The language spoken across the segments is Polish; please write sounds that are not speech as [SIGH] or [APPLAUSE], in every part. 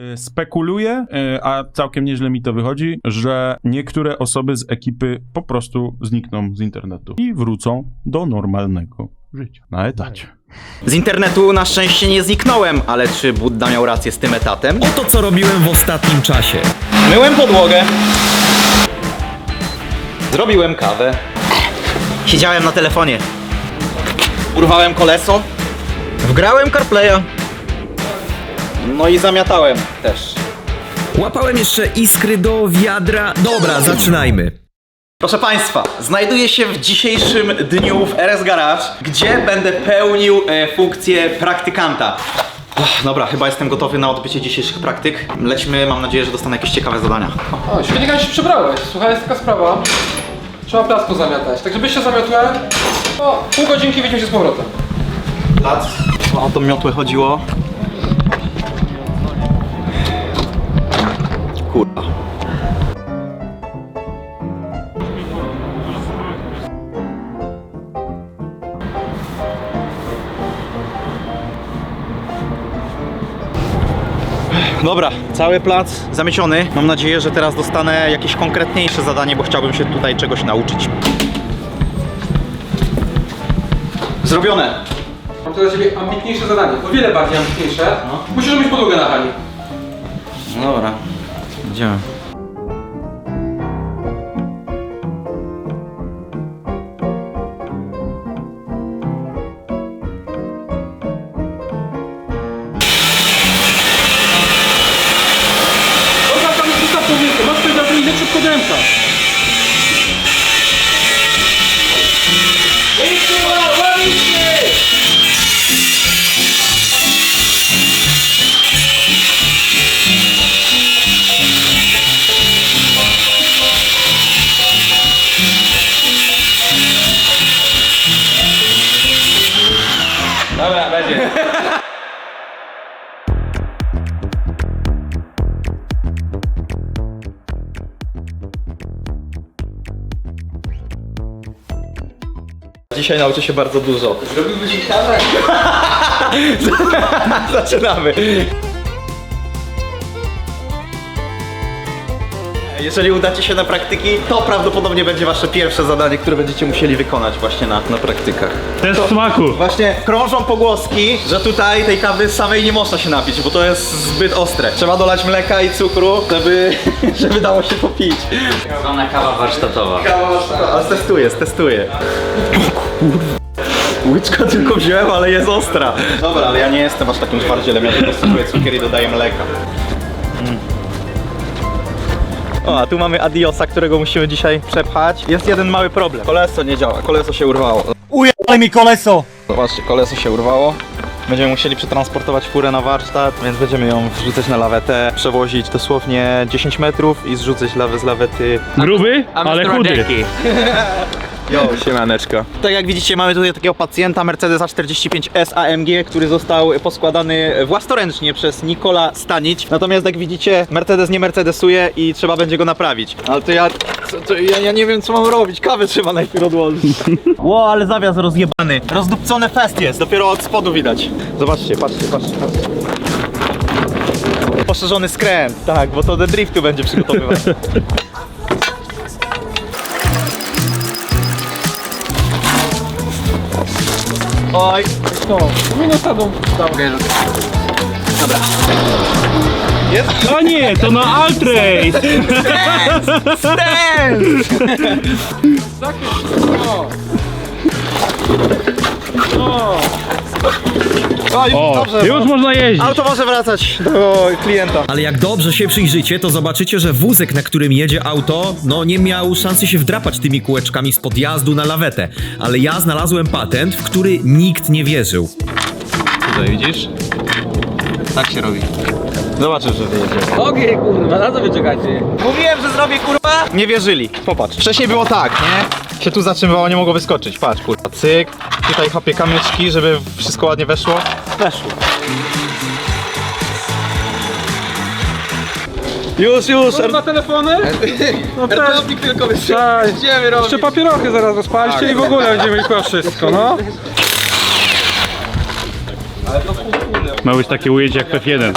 Y, Spekuluję, y, a całkiem nieźle mi to wychodzi, że niektóre osoby z ekipy po prostu znikną z internetu i wrócą do normalnego życia na etacie. Z internetu na szczęście nie zniknąłem, ale czy Budda miał rację z tym etatem? Oto co robiłem w ostatnim czasie. Myłem podłogę. Zrobiłem kawę. Siedziałem na telefonie. Urwałem koleso. Wgrałem CarPlaya. No i zamiatałem też. Łapałem jeszcze iskry do wiadra. Dobra, zaczynajmy. Proszę Państwa, znajduję się w dzisiejszym dniu w RS Garage, gdzie będę pełnił e, funkcję praktykanta. Ach, dobra, chyba jestem gotowy na odbycie dzisiejszych praktyk. Lećmy, mam nadzieję, że dostanę jakieś ciekawe zadania. O, świetnie jak się przebrałeś. Słuchaj, jest taka sprawa. Trzeba plac pozamiatać. Tak żebyś się zamiotłem. O, pół godzinki widzimy się z powrotem. Plac. O tą miotłę chodziło. Kurwa. Dobra, cały plac zamieciony. Mam nadzieję, że teraz dostanę jakieś konkretniejsze zadanie, bo chciałbym się tutaj czegoś nauczyć. Zrobione. Mam tu dla ciebie ambitniejsze zadanie. O wiele bardziej ambitniejsze. Musisz robić podłogę na hali. No Dobra, idziemy. Dobra, Dzisiaj nauczę się bardzo dużo. Zrobiłbyś kawę? [LAUGHS] Zaczynamy. Jeżeli uda Ci się na praktyki, to prawdopodobnie będzie Wasze pierwsze zadanie, które będziecie musieli wykonać właśnie na, na praktykach. Też w smaku! Właśnie krążą pogłoski, że tutaj tej kawy samej nie można się napić, bo to jest zbyt ostre. Trzeba dolać mleka i cukru, żeby, [LAUGHS] żeby dało się popić. Zwana kawa warsztatowa. Ale testuję, testuję. Łyczka tylko wziąłem, ale jest ostra. Dobra, ale ja nie jestem aż takim twardzielem, ja tylko stosuję cukier i dodaję mleka. O, a tu mamy Adiosa, którego musimy dzisiaj przepchać. Jest jeden mały problem. Koleso nie działa, koleso się urwało. Ujebaj mi koleso! Zobaczcie, koleso się urwało. Będziemy musieli przetransportować furę na warsztat, więc będziemy ją wrzucać na lawetę, przewozić dosłownie 10 metrów i zrzucać lawę z lawety Gruby, ale chudy. [LAUGHS] Jo, siemaneczko. Tak jak widzicie, mamy tutaj takiego pacjenta Mercedes A45S AMG, który został poskładany własnoręcznie przez Nikola Stanić. Natomiast jak widzicie, Mercedes nie mercedesuje i trzeba będzie go naprawić. Ale to ja, co, to ja, ja nie wiem co mam robić, kawę trzeba najpierw odłożyć. [LAUGHS] Ło, ale zawias rozjebany. Rozdupcony fest jest, dopiero od spodu widać. Zobaczcie, patrzcie, patrzcie, patrzcie. Poszerzony skręt, tak, bo to do driftu będzie przygotowywać. [LAUGHS] Oj, Minuta do... jest? A nie, to na Altrace! Stand! [LAUGHS] O, już, O, dobrze, już można jeździć. Auto może wracać do klienta. Ale jak dobrze się przyjrzycie, to zobaczycie, że wózek, na którym jedzie auto, no nie miał szansy się wdrapać tymi kółeczkami z podjazdu na lawetę. Ale ja znalazłem patent, w który nikt nie wierzył. Tutaj widzisz? Tak się robi. Zobaczysz, że wyjedzie. Ogień kurwa, na co wy czekacie? Mówiłem, że zrobię kurwa! Nie wierzyli. Popatrz. Wcześniej było tak, nie? Się tu zatrzymywało, nie mogło wyskoczyć. Patrz, kurwa, cyk. Tutaj chopię kamyczki, żeby wszystko ładnie weszło. Weszło. Już, już! Na telefony? [LAUGHS] No też. tylko Daj. Jeszcze papierochy zaraz rozpaliście i w ogóle będziemy chyba wszystko, no. Ma być takie ujęcie jak F1.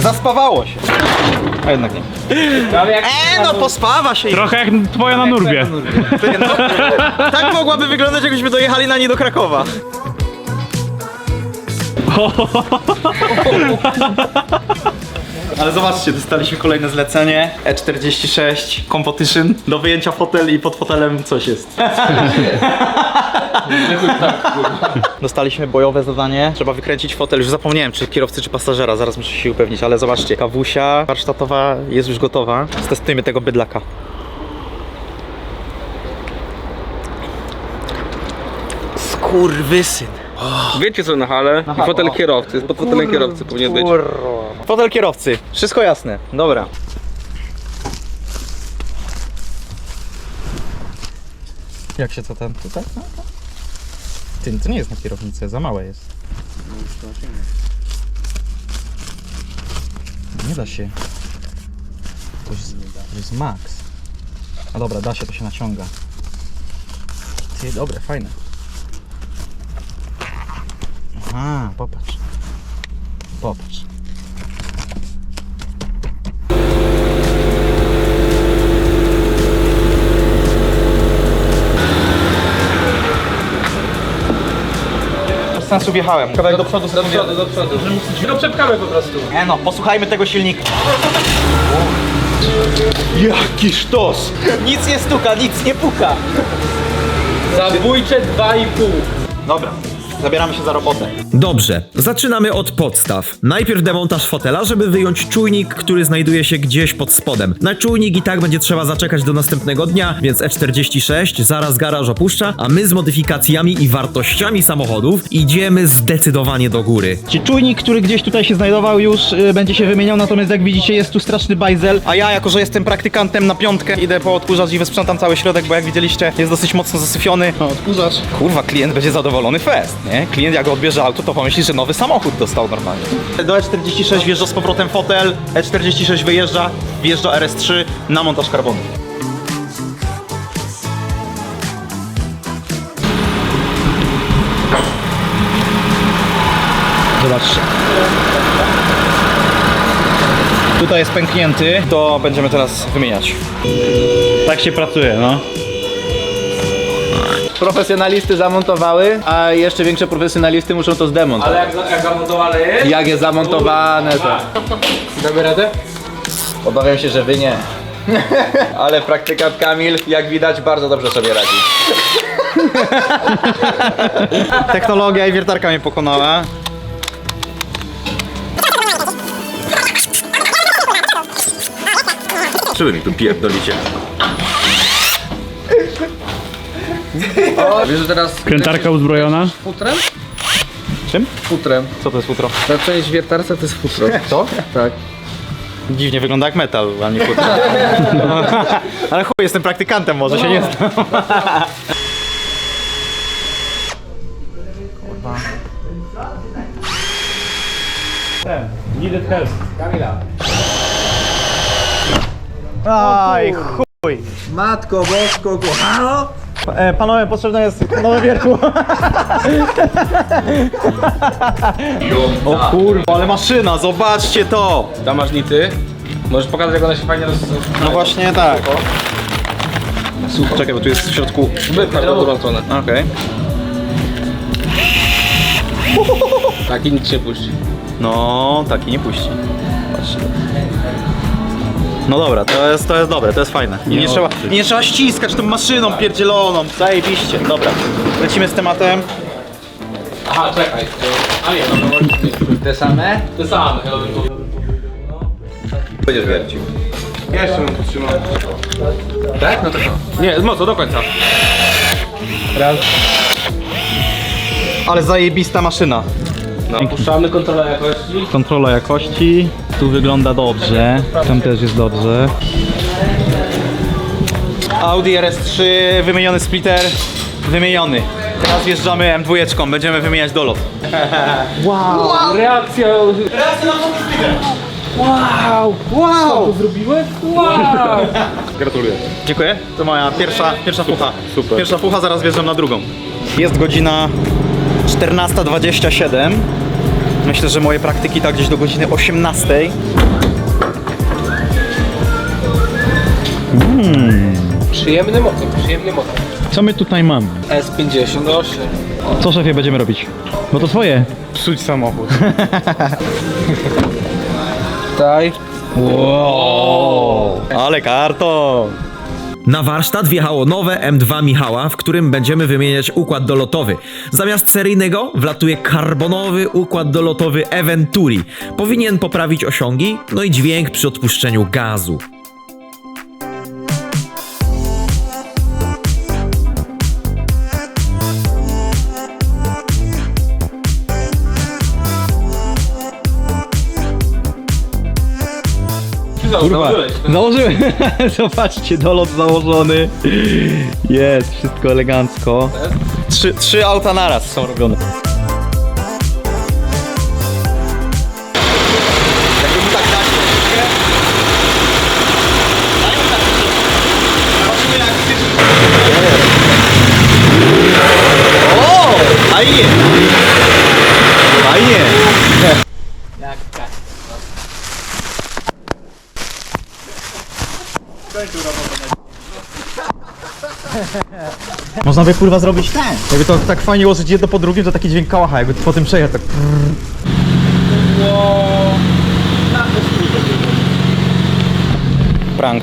Zaspawało się. A jednak nie. E, no pospawa się. Trochę jak twoja na nurbie. [LAUGHS] Ty, no, tak mogłaby wyglądać, jakbyśmy dojechali na nie do Krakowa. [LAUGHS] [LAUGHS] Ale zobaczcie, dostaliśmy kolejne zlecenie E46 Competition do wyjęcia fotel i pod fotelem coś jest. [LAUGHS] Dostaliśmy bojowe zadanie. Trzeba wykręcić fotel. Już zapomniałem, czy kierowcy, czy pasażera. Zaraz muszę się upewnić, ale zobaczcie. Kawusia warsztatowa jest już gotowa. Testujmy tego bydlaka. Skurwysyn. Wiecie co na hale? I fotel kierowcy, pod fotelem kierowcy powinien być. Fotel kierowcy. Wszystko jasne. Dobra. Jak się to tam tutaj? No, no. To nie jest na kierownicę, za małe jest. Nie da się. To jest, to jest max. A dobra, da się, to się naciąga. Ty, dobre, fajne. Aha, popatrz. Popatrz. Sensu wjechałem. Kawałek do przodu, do przodu, do przodu. Go przepchamy po prostu. Nie no, posłuchajmy tego silnika. Jaki sztos! Nic nie stuka, nic nie puka. Zabójcze 2,5. Dobra, zabieramy się za robotę. Dobrze, zaczynamy od podstaw. Najpierw demontaż fotela, żeby wyjąć czujnik, który znajduje się gdzieś pod spodem. Na czujnik i tak będzie trzeba zaczekać do następnego dnia, więc E46 zaraz garaż opuszcza, a my z modyfikacjami i wartościami samochodów idziemy zdecydowanie do góry. Ci czujnik, który gdzieś tutaj się znajdował już y, będzie się wymieniał, natomiast jak widzicie jest tu straszny bajzel, a ja jako, że jestem praktykantem na piątkę idę po odkurzacz i wysprzątam cały środek, bo jak widzieliście jest dosyć mocno zasyfiony. No odkurzacz. Kurwa, klient będzie zadowolony fest, nie? Klient jak odbierze auto, to pomyśli, że nowy samochód dostał normalnie. Do E46 wjeżdża z powrotem fotel, E46 wyjeżdża, wjeżdża RS3 na montaż karbonu. Zobaczcie. Tutaj jest pęknięty, to będziemy teraz wymieniać. Tak się pracuje, no. Profesjonalisty zamontowały, a jeszcze większe profesjonalisty muszą to zdemontować. Ale jak, jak zamontowane jest? Jak jest zamontowane, to Damy radę? obawiam się, że wy nie. [LAUGHS] Ale praktykant Kamil, jak widać, bardzo dobrze sobie radzi. [LAUGHS] Technologia i wiertarka mnie pokonała. Czemu mi tu pierdolicie? Wiesz, że teraz Krętarka uzbrojona. futrem? Czym? Futrem. Co to jest futro? Ta część wiertarca to jest futro. [LAUGHS] Co? Tak. Dziwnie wygląda jak metal, a nie futro. [LAUGHS] Ale chuj, jestem praktykantem, może się nie znam. Needed help. Kamila. Aj, chuj. Matko bosko, kochano! E, panowie, potrzebne jest nowe wiertło. o kurwa, ale maszyna, zobaczcie to. Tam masz nity. Możesz pokazać, jak one się fajnie roz... No właśnie tak. Czekaj, bo tu jest w środku. Wypchasz na drugą stronę. Okej. Tak i nic się puści. No, taki nie puści. Patrzcie. No dobra, to jest, to jest dobre, to jest fajne. I nie, trzeba, i nie trzeba ściskać tą maszyną pierdzieloną. Zajebiście, dobra. Lecimy z tematem. Aha, czekaj. A nie, no to Te same? Te same. Będziesz wiercił. Jeszcze bym potrzymał. Tak? No to co? Nie, mocno, do końca. Ale zajebista maszyna. No, puszczamy kontrolę jakości. Kontrola jakości. Tu wygląda dobrze. Tam też jest dobrze. Audi RS3, wymieniony splitter, wymieniony. Teraz wjeżdżamy M2, będziemy wymieniać dolot. Reakcja. [LAUGHS] Wow! Wow! To zrobiłeś? Wow! [LAUGHS] Gratuluję. Dziękuję. To moja pierwsza, pierwsza fucha. super. Pierwsza fucha, zaraz wjeżdżam na drugą. Jest godzina 14.27. Myślę, że moje praktyki tak gdzieś do godziny 18.00. Przyjemny motor, przyjemny motor. Co my tutaj mamy? S58. Co szefie będziemy robić? Bo to twoje. Psuć samochód. [LAUGHS] Daj. Ale karto! Na warsztat wjechało nowe M2 Michała, w którym będziemy wymieniać układ dolotowy. Zamiast seryjnego wlatuje karbonowy układ dolotowy Eventuri. Powinien poprawić osiągi, no i dźwięk przy odpuszczeniu gazu. Kurwa. Założyłem. [LAUGHS] Zobaczcie, dolot założony. Jest, wszystko elegancko. Trzy, trzy auta naraz są robione. Można by kurwa zrobić ten. Jakby to tak fajnie ułożyć jedno po drugim, to taki dźwięk kałacha, jakby po tym przejechać tak. Prank.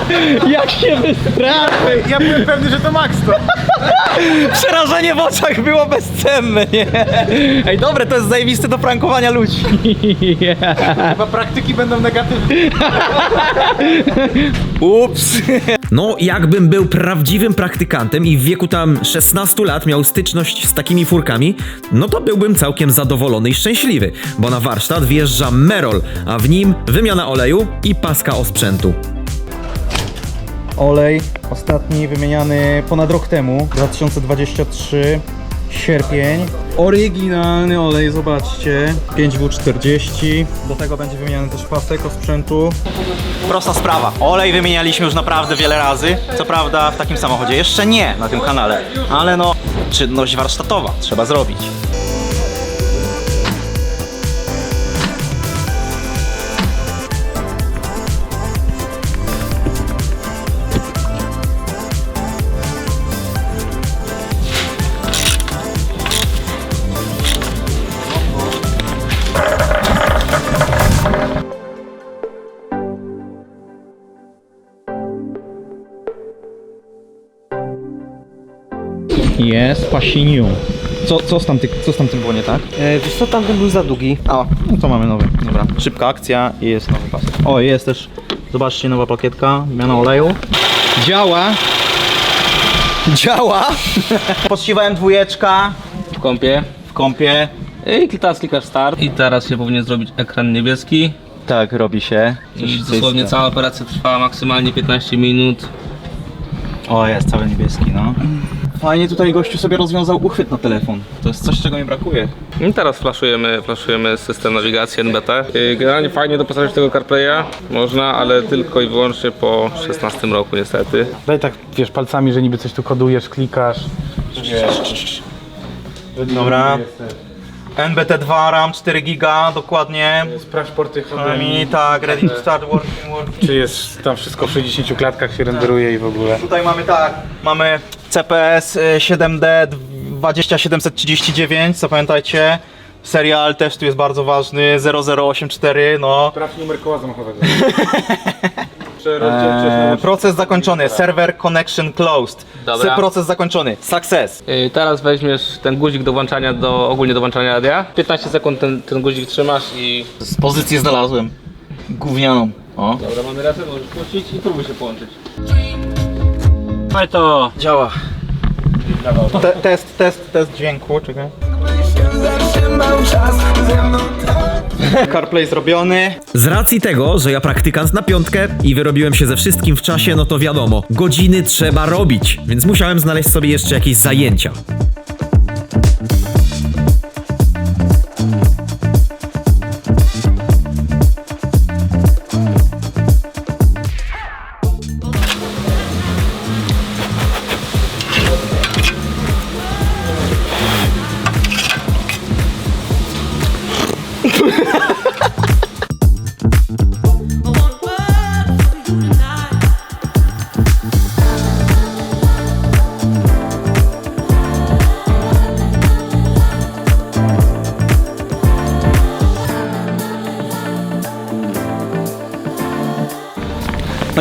[LAUGHS] Jak się wystraszył! Ja byłem pewny, że to Max to. [LAUGHS] Przerażenie w oczach było bezcenne, nie? Ej, dobre, to jest zajebiste do prankowania ludzi. [LAUGHS] Chyba praktyki będą negatywne. Ups. No, jakbym był prawdziwym praktykantem i w wieku tam 16 lat miał styczność z takimi furkami, no to byłbym całkiem zadowolony i szczęśliwy, bo na warsztat wjeżdża Merol, a w nim wymiana oleju i paska osprzętu. Olej ostatni wymieniany ponad rok temu, 2023 sierpień. Oryginalny olej, zobaczcie, 5W40. Do tego będzie wymieniany też pasek osprzętu. Prosta sprawa. Olej wymienialiśmy już naprawdę wiele razy. Co prawda w takim samochodzie jeszcze nie na tym kanale, ale no czynność warsztatowa trzeba zrobić. Jest, pasiniu. Co, co, z tamty, co z tamtym było nie tak? E, wiesz co, tamten był za długi. A, no to mamy nowy. Dobra. Szybka akcja i jest nowy pasek. O, jest też, zobaczcie, nowa plakietka, wymiana oleju. Działa! Działa! [LAUGHS] Podsiwałem dwójeczka W kąpie. w kąpie. I teraz klikasz start. I teraz się powinien zrobić ekran niebieski. Tak, robi się. I dosłownie cała operacja trwała maksymalnie 15 minut. O, jest cały niebieski, no. Fajnie tutaj gościu sobie rozwiązał uchwyt na telefon. To jest coś, czego mi brakuje. I teraz flaszujemy, flaszujemy system nawigacji NBT. Yy, Generalnie fajnie doposażyć tego CarPlaya. Można, ale tylko i wyłącznie po 16 roku niestety. Daj tak, wiesz, palcami, że niby coś tu kodujesz, klikasz. Dobra. NBT2 RAM 4 giga, dokładnie. Sprawdź porty I tak, ready to start working, working. Czy jest tam wszystko w 60 klatkach się renderuje i w ogóle. Tutaj mamy tak, mamy CPS y, 7D 20739, zapamiętajcie. Serial też tu jest bardzo ważny, 0084, no. Sprawdź numer koła zamachowego. [LAUGHS] Eee, proces zakończony, server connection closed. Dobra. Proces zakończony, success. Yy, Teraz weźmiesz ten guzik do włączania, do, ogólnie do włączania radia. 15 sekund ten, ten guzik trzymasz i... Z pozycji znalazłem. Gównianą. O. Dobra, mamy reset, możesz puścić i próbuj się połączyć. Faj to! Działa. Te, test, test, test dźwięku, czekaj. CarPlay zrobiony. Z racji tego, że ja praktykant na piątkę i wyrobiłem się ze wszystkim w czasie, no to wiadomo, godziny trzeba robić, więc musiałem znaleźć sobie jeszcze jakieś zajęcia.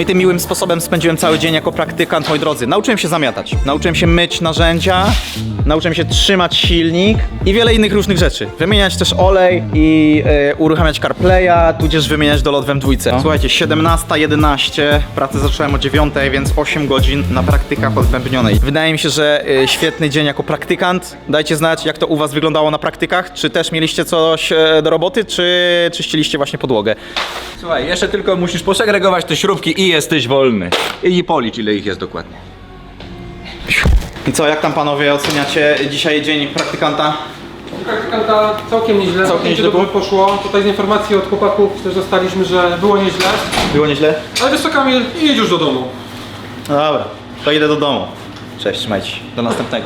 No i tym miłym sposobem spędziłem cały dzień jako praktykant, moi drodzy. Nauczyłem się zamiatać, nauczyłem się myć narzędzia, nauczyłem się trzymać silnik i wiele innych różnych rzeczy. Wymieniać też olej i e, uruchamiać CarPlaya, tudzież wymieniać dolot w M2. Słuchajcie, 17.11, pracę zacząłem o 9, więc 8 godzin na praktykach odbębnionej. Wydaje mi się, że e, świetny dzień jako praktykant. Dajcie znać, jak to u was wyglądało na praktykach. Czy też mieliście coś e, do roboty, czy czyściliście właśnie podłogę? Słuchaj, jeszcze tylko musisz posegregować te śrubki i jesteś wolny. I policz ile ich jest dokładnie. I co, jak tam panowie oceniacie dzisiaj dzień praktykanta? Praktykanta całkiem nieźle, Całkiem nieźle dobrze było? poszło. Tutaj z informacji od chłopaków też dostaliśmy, że było nieźle. Było nieźle? Ale wiesz co Kamil, jedź już do domu. No dobra, to idę do domu. Cześć, trzymajcie się. Do następnego.